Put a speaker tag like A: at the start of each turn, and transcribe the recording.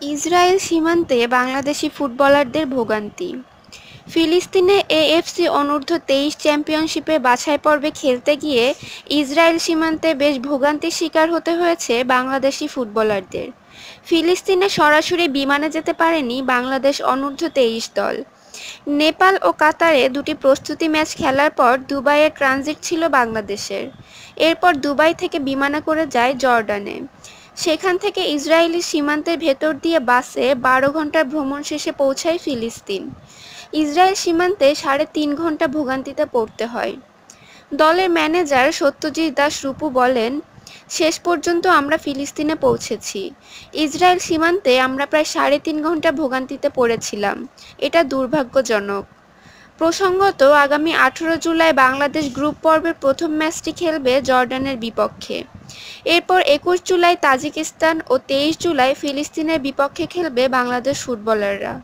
A: Israel সীমান্তে বাংলাদেশি ফুটবলারদের ভোগান্তি। ফিলিস্তিনে এএফসি অনূর্ধ্ব তেইশ চ্যাম্পিয়নশিপে বাছাই পর্বে খেলতে গিয়ে ইসরায়েল সীমান্তে বেশ ভোগান্তির শিকার হতে হয়েছে বাংলাদেশি ফুটবলারদের। ফিলিস্তিনে সরাসরি বিমানে যেতে পারেনি বাংলাদেশ অনূর্ধ্ব তেইশ দল। নেপাল ও কাতারে দুটি প্রস্তুতি ম্যাচ খেলার পর দুবাইয়ের ট্রানজিট ছিল বাংলাদেশের। এরপর দুবাই থেকে বিমানে করে যায় জর্ডানে। সেখান থেকে ইসরায়েলি সীমান্তের ভেতর দিয়ে বাসে বারো ঘণ্টার ভ্রমণ শেষে পৌঁছায় ফিলিস্তিন। ইসরায়েল সীমান্তে সাড়ে তিন ঘণ্টা ভোগান্তিতে পড়তে হয়। দলের ম্যানেজার সত্যজিৎ দাস রূপু বলেন, শেষ পর্যন্ত আমরা ফিলিস্তিনে পৌঁছেছি। ইসরায়েল সীমান্তে আমরা প্রায় সাড়ে তিন ঘণ্টা ভোগান্তিতে পড়েছিলাম। এটা দুর্ভাগ্যজনক। প্রসঙ্গত, আগামী আঠেরো জুলাই বাংলাদেশ গ্রুপ পর্বের প্রথম ম্যাচটি খেলবে জর্ডানের বিপক্ষে। এরপর একুশ জুলাই তাজিকিস্তান ও তেইশ জুলাই ফিলিস্তিনের বিপক্ষে খেলবে বাংলাদেশ ফুটবলাররা।